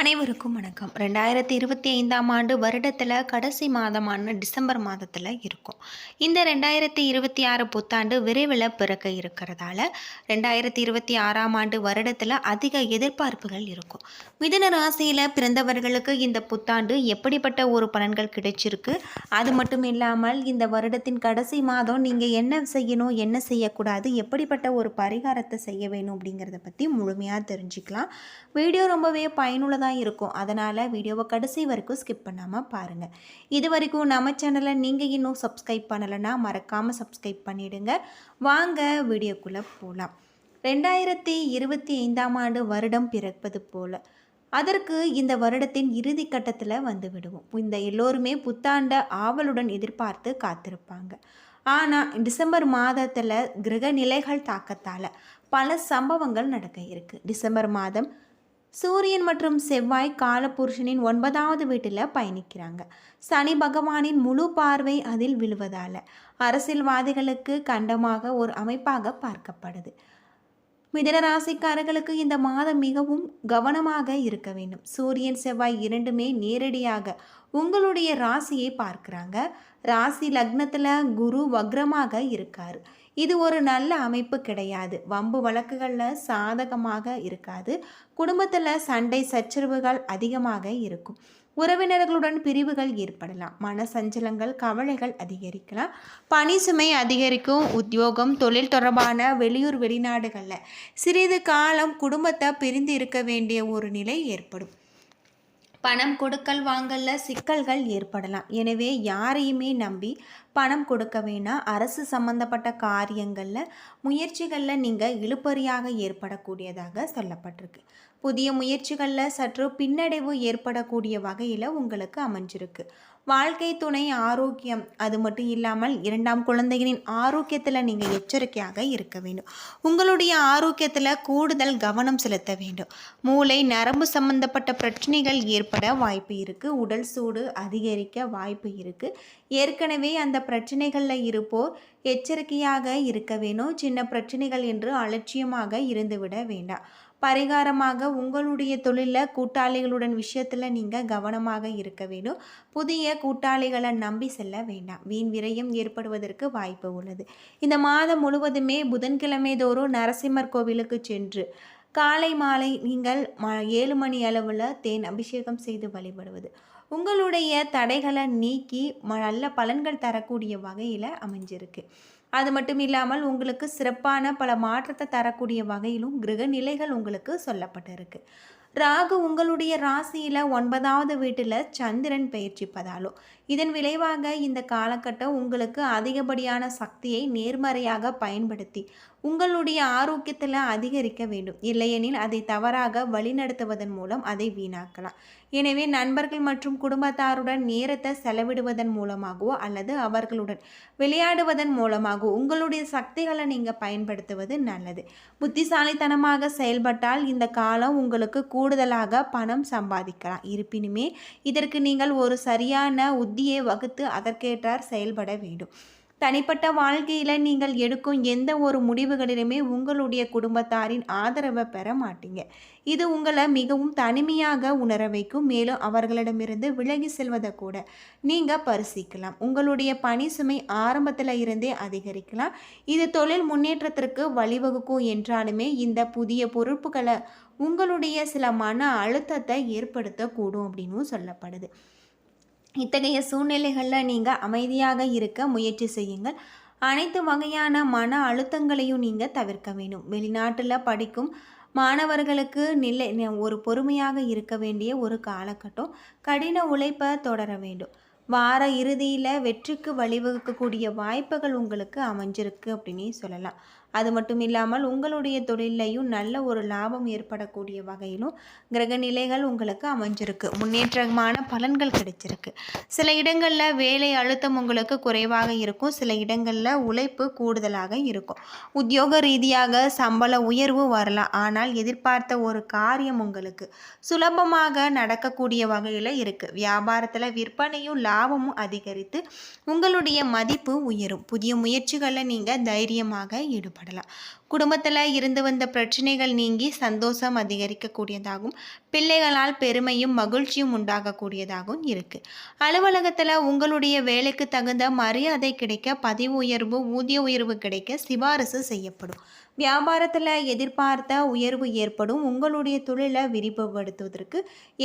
அனைவருக்கும் வணக்கம். ரெண்டாயிரத்தி இருபத்தி ஐந்தாம் ஆண்டு வருடத்தில் கடைசி மாதமான டிசம்பர் மாதத்தில் இருக்கும். இந்த ரெண்டாயிரத்தி இருபத்தி ஆறு புத்தாண்டு விரைவில் பிறக்க இருக்கிறதால ரெண்டாயிரத்தி இருபத்தி ஆறாம் ஆண்டு வருடத்தில் அதிக எதிர்பார்ப்புகள் இருக்கும். மிதுன ராசியில் பிறந்தவர்களுக்கு இந்த புத்தாண்டு எப்படிப்பட்ட ஒரு பலன்கள் கிடைச்சிருக்கு? அது மட்டும் இல்லாமல் இந்த வருடத்தின் கடைசி மாதம் நீங்கள் என்ன செய்யணும் என்ன செய்யக்கூடாது எப்படிப்பட்ட ஒரு பரிகாரத்தை செய்ய வேணும் அப்படிங்கிறத பற்றி முழுமையாக தெரிஞ்சுக்கலாம். வீடியோ ரொம்பவே பயனுள்ளதாக இருக்கும். அதனால் வீடியோவை கடைசி வரைக்கும் ஸ்கிப் பண்ணாமல் பாருங்கள் இது வரைக்கும் நம்ம சேனலை நீங்கள் இன்னும் சப்ஸ்கிரைப் பண்ணலைன்னா மறக்காமல் சப்ஸ்கிரைப் பண்ணிவிடுங்க வாங்க வீடியோக்குள்ளே போகலாம் ரெண்டாயிரத்தி இருபத்தி ஐந்தாம் ஆண்டு வருடம் பிறப்பது போல். அதற்கு இந்த வருடத்தின் இறுதி கட்டத்தில் வந்து விடுவோம். இந்த எல்லோருமே புத்தாண்ட ஆவலுடன் எதிர்பார்த்து காத்திருப்பாங்க. ஆனால் டிசம்பர் மாதத்தில் கிரக நிலைகள் தாக்கத்தால் பல சம்பவங்கள் நடக்க இருக்குது டிசம்பர் மாதம் சூரியன் மற்றும் செவ்வாய் காலபுருஷனின் ஒன்பதாவது வீட்டில் பயணிக்கிறாங்க. சனி பகவானின் முழு பார்வை அதில் விழுவதால் அரசியல்வாதிகளுக்கு கண்டமாக ஒரு அமைப்பாக பார்க்கப்படுது. மிதன ராசிக்காரர்களுக்கு இந்த மாதம் மிகவும் கவனமாக இருக்க வேண்டும். சூரியன் செவ்வாய் இரண்டுமே நேரடியாக உங்களுடைய ராசியை பார்க்குறாங்க. ராசி லக்னத்தில் குரு வக்ரமாக இருக்கார். இது ஒரு நல்ல அமைப்பு கிடையாது. வம்பு வழக்குகளில் சாதகமாக இருக்காது. குடும்பத்தில் சண்டை சச்சரவுகள் அதிகமாக இருக்கும். உறவினர்களுடன் பிரிவுகள் ஏற்படலாம். மன சஞ்சலங்கள் கவலைகள் அதிகரிக்கலாம். பணி சுமை அதிகரிக்கும். உத்தியோகம் தொழில் தொடர்பான வெளியூர் வெளிநாடுகளில் சிறிது காலம் குடும்பத்தை பிரிந்து இருக்க வேண்டிய ஒரு நிலை ஏற்படும். பணம் கொடுக்கல் வாங்கல்ல சிக்கல்கள் ஏற்படலாம். எனவே யாரையுமே நம்பி பணம் கொடுக்க வேணாம். அரசு சம்பந்தப்பட்ட காரியங்களில் முயற்சிகளில் நீங்கள் இழுப்பறியாக ஏற்படக்கூடியதாக சொல்லப்பட்டிருக்கு. புதிய முயற்சிகளில் சற்று பின்னடைவு ஏற்படக்கூடிய வகையில் உங்களுக்கு அமைஞ்சிருக்கு. வாழ்க்கை துணை ஆரோக்கியம் அது மட்டும் இல்லாமல் இரண்டாம் குழந்தைகளின் ஆரோக்கியத்தில் நீங்கள் எச்சரிக்கையாக இருக்க வேண்டும். உங்களுடைய ஆரோக்கியத்தில் கூடுதல் கவனம் செலுத்த வேண்டும். மூளை நரம்பு சம்பந்தப்பட்ட பிரச்சனைகள் ஏற்பட வாய்ப்பு இருக்குது உடல் சூடு அதிகரிக்க வாய்ப்பு இருக்குது ஏற்கனவே அந்த பிரச்சனைகளில் இருப்போர் எச்சரிக்கையாக இருக்க வேணும். சின்ன பிரச்சனைகள் என்று அலட்சியமாக இருந்துவிட வேண்டாம். பரிகாரமாக உங்களுடைய தொழிலில் கூட்டாளிகளுடன் விஷயத்தில் நீங்கள் கவனமாக இருக்க வேண்டும் புதிய கூட்டாளிகளை நம்பி செல்ல வேண்டாம். வீண் விரயம் ஏற்படுவதற்கு வாய்ப்பு உள்ளது. இந்த மாதம் முழுவதுமே புதன்கிழமை தோறும் நரசிம்மர் கோவிலுக்கு சென்று காலை மாலை நீங்கள் ம ஏழு மணி அளவில் தேன் அபிஷேகம் செய்து வழிபடுவது. உங்களுடைய தடைகளை நீக்கி ம- நல்ல பலன்கள் தரக்கூடிய வகையில் அமைஞ்சிருக்கு. அது மட்டும் இல்லாமல் உங்களுக்கு சிறப்பான பல மாற்றத்தை தரக்கூடிய வகையிலும் கிரக நிலைகள் உங்களுக்கு சொல்லப்பட்டிருக்கு. ராகு உங்களுடைய ராசியில் ஒன்பதாவது வீட்டில் சந்திரன் பயிற்சிப்பதாலோ இதன் விளைவாக இந்த காலகட்டம் உங்களுக்கு அதிகப்படியான சக்தியை நேர்மறையாக பயன்படுத்தி உங்களுடைய ஆரோக்கியத்தில் அதிகரிக்க வேண்டும். இல்லையெனில் அதை தவறாக வழிநடத்துவதன் மூலம் அதை வீணாக்கலாம். எனவே நண்பர்கள் மற்றும் குடும்பத்தாருடன் நேரத்தை செலவிடுவதன் மூலமாகவோ அல்லது அவர்களுடன் விளையாடுவதன் மூலமாகவோ உங்களுடைய சக்திகளை நீங்கள் பயன்படுத்துவது நல்லது. புத்திசாலித்தனமாக செயல்பட்டால் இந்த காலம் உங்களுக்கு கூடுதலாக பணம் சம்பாதிக்கலாம். இருப்பினுமே இதற்கு நீங்கள் ஒரு சரியான உத்தியை வகுத்து அதற்கேற்றார் செயல்பட வேண்டும். தனிப்பட்ட வாழ்க்கையில் நீங்கள் எடுக்கும் எந்த ஒரு முடிவுகளிலுமே உங்களுடைய குடும்பத்தாரின் ஆதரவை பெற மாட்டீங்க. இது உங்களை மிகவும் தனிமையாக உணர வைக்கும். மேலும் அவர்களிடமிருந்து விலகி செல்வதை கூட நீங்கள் பரிசிக்கலாம் உங்களுடைய பணி சுமை ஆரம்பத்தில் இருந்தே அதிகரிக்கலாம். இது தொழில் முன்னேற்றத்திற்கு வழிவகுக்கும் என்றாலுமே இந்த புதிய பொறுப்புகளை உங்களுடைய சில மன அழுத்தத்தை ஏற்படுத்தக்கூடும் அப்படின்னும் சொல்லப்படுது. இத்தகைய சூழ்நிலைகளில் நீங்கள் அமைதியாக இருக்க முயற்சி செய்யுங்கள். அனைத்து வகையான மன அழுத்தங்களையும் நீங்கள் தவிர்க்க வேண்டும். வெளிநாட்டில் படிக்கும் மாணவர்களுக்கு நிலை ஒரு பொறுமையாக இருக்க வேண்டிய ஒரு காலகட்டம். கடின உழைப்பை தொடர வேண்டும். வார இறுதியில் வெற்றிக்கு வழிவகுக்கக்கூடிய வாய்ப்புகள் உங்களுக்கு அமைஞ்சிருக்கு அப்படின்னே சொல்லலாம். அது மட்டும் இல்லாமல் உங்களுடைய தொழிலையும் நல்ல ஒரு லாபம் ஏற்படக்கூடிய வகையிலும் கிரக நிலைகள் உங்களுக்கு அமைஞ்சிருக்கு. முன்னேற்றமான பலன்கள் கிடைச்சிருக்கு. சில இடங்களில் வேலை அழுத்தம் உங்களுக்கு குறைவாக இருக்கும். சில இடங்களில் உழைப்பு கூடுதலாக இருக்கும். உத்தியோக ரீதியாக சம்பள உயர்வு வரலாம். ஆனால் எதிர்பார்த்த ஒரு காரியம் உங்களுக்கு சுலபமாக நடக்கக்கூடிய வகையில் இருக்குது வியாபாரத்தில் விற்பனையும் லாபமும் அதிகரித்து உங்களுடைய மதிப்பு உயரும். புதிய முயற்சிகளில் நீங்கள் தைரியமாக ஈடுபடலாம். செயல்படலாம் குடும்பத்தில் இருந்து வந்த பிரச்சனைகள் நீங்கி சந்தோஷம் அதிகரிக்கக்கூடியதாகும் பிள்ளைகளால் பெருமையும் மகிழ்ச்சியும் உண்டாகக்கூடியதாகவும் இருக்குது அலுவலகத்தில் உங்களுடைய வேலைக்கு தகுந்த மரியாதை கிடைக்க பதிவு உயர்வு ஊதிய உயர்வு கிடைக்க சிபாரிசு செய்யப்படும். வியாபாரத்தில் எதிர்பார்த்த உயர்வு ஏற்படும். உங்களுடைய தொழிலை விரிவுபடுத்துவதற்கு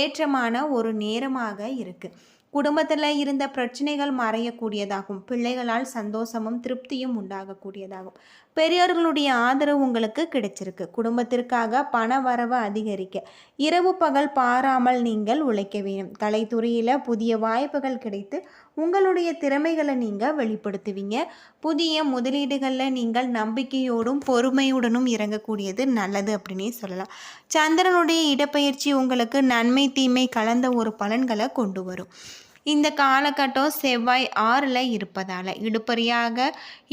ஏற்றமான ஒரு நேரமாக இருக்குது குடும்பத்தில் இருந்த பிரச்சனைகள் மறையக்கூடியதாகும். பிள்ளைகளால் சந்தோஷமும் திருப்தியும் உண்டாகக்கூடியதாகும். பெரியோர்களுடைய ஆதரவு உங்களுக்கு கிடைச்சிருக்கு. குடும்பத்திற்காக பண வரவு அதிகரிக்க இரவு பகல் பாராமல் நீங்கள் உழைக்க வேண்டும். கலைத்துறையில் புதிய வாய்ப்புகள் கிடைத்து உங்களுடைய திறமைகளை நீங்கள் வெளிப்படுத்துவீங்க. புதிய முதலீடுகளில் நீங்கள் நம்பிக்கையோடும் பொறுமையுடனும் இறங்கக்கூடியது நல்லது அப்படின்னே சொல்லலாம். சந்திரனுடைய இடப்பெயர்ச்சி உங்களுக்கு நன்மை தீமை கலந்த ஒரு பலன்களை கொண்டு வரும். இந்த காலகட்டம் செவ்வாய் ஆறில் இருப்பதால். இடுப்பறியாக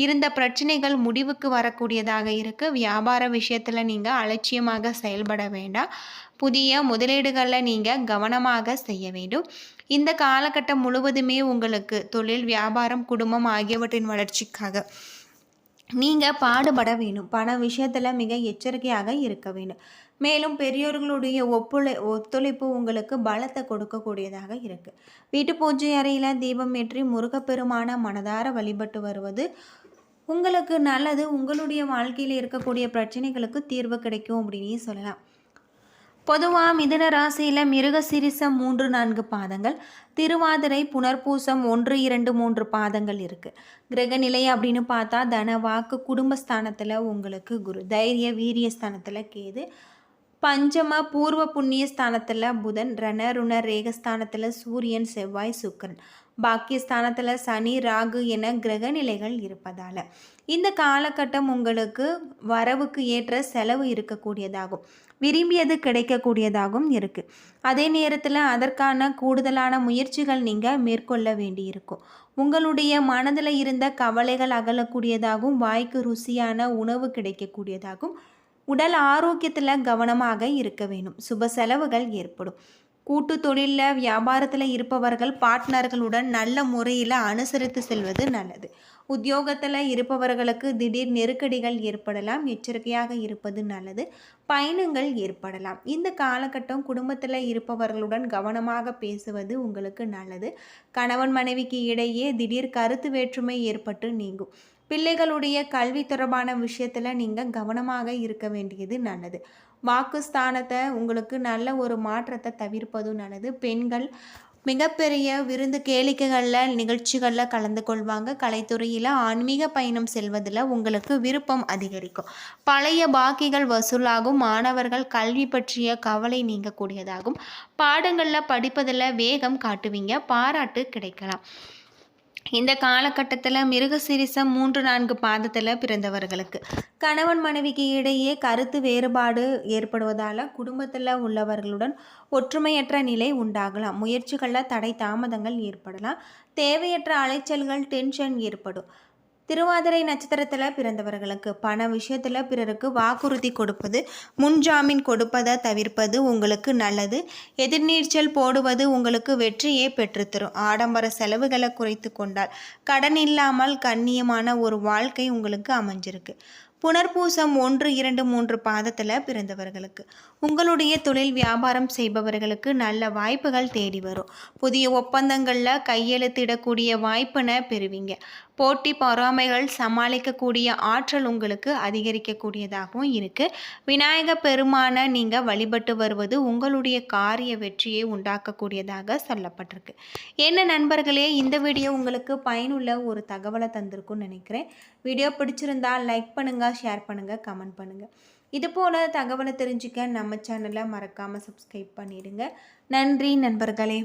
இருந்த பிரச்சனைகள் முடிவுக்கு வரக்கூடியதாக இருக்குது வியாபார விஷயத்தில் நீங்கள் அலட்சியமாக செயல்பட வேண்டாம். புதிய முதலீடுகளில் நீங்கள் கவனமாக செய்ய வேண்டும். இந்த காலகட்டம் முழுவதுமே உங்களுக்கு தொழில் வியாபாரம் குடும்பம் ஆகியவற்றின் வளர்ச்சிக்காக. நீங்கள் பாடுபட வேணும் பண விஷயத்தில் மிக எச்சரிக்கையாக இருக்க வேண்டும். மேலும் பெரியோர்களுடைய ஒப்புழை ஒத்துழைப்பு உங்களுக்கு பலத்தை கொடுக்கக்கூடியதாக இருக்குது வீட்டு பூஜை அறையில் தீபம் ஏற்றி முருகப்பெருமான மனதார வழிபட்டு வருவது உங்களுக்கு நல்லது. உங்களுடைய வாழ்க்கையில் இருக்கக்கூடிய பிரச்சனைகளுக்கு தீர்வு கிடைக்கும் அப்படின்னே சொல்லலாம். பொதுவாக மிதுன ராசியில் மிருகசிரிசம் மூன்று நான்கு பாதங்கள் திருவாதிரை புனர்பூசம் ஒன்று இரண்டு மூன்று பாதங்கள் இருக்குது கிரகநிலை அப்படின்னு பார்த்தா தன வாக்கு குடும்பஸ்தானத்தில் உங்களுக்கு குரு தைரிய வீரிய ஸ்தானத்தில் கேது பஞ்சம பூர்வ புண்ணிய ஸ்தானத்தில் புதன் ரண ருண ரேகஸ்தானத்தில் சூரியன் செவ்வாய் சுக்கரன். பாக்கியஸ்தானத்தில் சனி ராகு என கிரக நிலைகள் இருப்பதால். இந்த காலகட்டம் உங்களுக்கு வரவுக்கு ஏற்ற செலவு இருக்கக்கூடியதாகும். விரும்பியது கிடைக்கக்கூடியதாகவும் இருக்குது அதே நேரத்தில் அதற்கான கூடுதலான முயற்சிகள் நீங்கள் மேற்கொள்ள வேண்டியிருக்கும். உங்களுடைய மனதில் இருந்த கவலைகள் அகலக்கூடியதாகவும் வாய்க்கு ருசியான உணவு கிடைக்கக்கூடியதாகவும் உடல் ஆரோக்கியத்தில் கவனமாக இருக்க வேண்டும் சுப செலவுகள் ஏற்படும். கூட்டு தொழிலில் வியாபாரத்தில் இருப்பவர்கள் பார்ட்னர்களுடன் நல்ல முறையில் அனுசரித்து செல்வது நல்லது. உத்தியோகத்தில் இருப்பவர்களுக்கு திடீர் நெருக்கடிகள் ஏற்படலாம் எச்சரிக்கையாக இருப்பது நல்லது பயணங்கள் ஏற்படலாம். இந்த காலகட்டம் குடும்பத்தில் இருப்பவர்களுடன் கவனமாக பேசுவது உங்களுக்கு நல்லது. கணவன் மனைவிக்கு இடையே திடீர் கருத்து வேற்றுமை ஏற்பட்டு நீங்கும். பிள்ளைகளுடைய கல்வி தொடர்பான விஷயத்தில் நீங்கள் கவனமாக இருக்க வேண்டியது நல்லது. வாக்குஸ்தானத்தை உங்களுக்கு நல்ல ஒரு மாற்றத்தை தவிர்ப்பதும் நல்லது. பெண்கள் மிகப்பெரிய விருந்து கேளிக்கைகளில் நிகழ்ச்சிகளில் கலந்து கொள்வாங்க. கலைத்துறையில் ஆன்மீக பயணம் செல்வதில் உங்களுக்கு விருப்பம் அதிகரிக்கும். பழைய பாக்கிகள் வசூலாகும். மாணவர்கள் கல்வி பற்றிய கவலை நீங்கக்கூடியதாகும். பாடங்களில் படிப்பதில் வேகம் காட்டுவீங்க. பாராட்டு கிடைக்கலாம். இந்த காலகட்டத்தில் மிருகசிரிசம் மூன்று நான்கு பாதத்தில் பிறந்தவர்களுக்கு. கணவன் மனைவிக்கு இடையே கருத்து வேறுபாடு ஏற்படுவதால் குடும்பத்தில் உள்ளவர்களுடன் ஒற்றுமையற்ற நிலை உண்டாகலாம். முயற்சிகளில் தடை தாமதங்கள் ஏற்படலாம். தேவையற்ற அலைச்சல்கள் டென்ஷன் ஏற்படும். திருவாதிரை நட்சத்திரத்தில் பிறந்தவர்களுக்கு பண விஷயத்தில் பிறருக்கு வாக்குறுதி கொடுப்பது முன்ஜாமீன் கொடுப்பதை தவிர்ப்பது உங்களுக்கு நல்லது. எதிர்நீச்சல் போடுவது உங்களுக்கு வெற்றியே பெற்றுத்தரும். ஆடம்பர செலவுகளை குறைத்து கொண்டால் கடன் இல்லாமல் கண்ணியமான ஒரு வாழ்க்கை உங்களுக்கு அமைஞ்சிருக்கு. புனர்பூசம் ஒன்று இரண்டு மூன்று பாதத்தில் பிறந்தவர்களுக்கு உங்களுடைய தொழில் வியாபாரம் செய்பவர்களுக்கு நல்ல வாய்ப்புகள் தேடி வரும். புதிய ஒப்பந்தங்களில் கையெழுத்திடக்கூடிய வாய்ப்பினை பெறுவீங்க. போட்டி பொறாமைகள் சமாளிக்கக்கூடிய ஆற்றல் உங்களுக்கு அதிகரிக்கக்கூடியதாகவும் இருக்குது விநாயக பெருமான நீங்கள் வழிபட்டு வருவது உங்களுடைய காரிய வெற்றியை உண்டாக்கக்கூடியதாக சொல்லப்பட்டிருக்கு. என்ன நண்பர்களே இந்த வீடியோ உங்களுக்கு பயனுள்ள ஒரு தகவலை தந்திருக்கும்னு நினைக்கிறேன். வீடியோ பிடிச்சிருந்தால் லைக் பண்ணுங்கள் ஷேர் பண்ணுங்கள் கமெண்ட் பண்ணுங்கள் இது போல் தகவலை தெரிஞ்சுக்க நம்ம சேனலை மறக்காமல் சப்ஸ்கிரைப் பண்ணிடுங்க. நன்றி நண்பர்களே.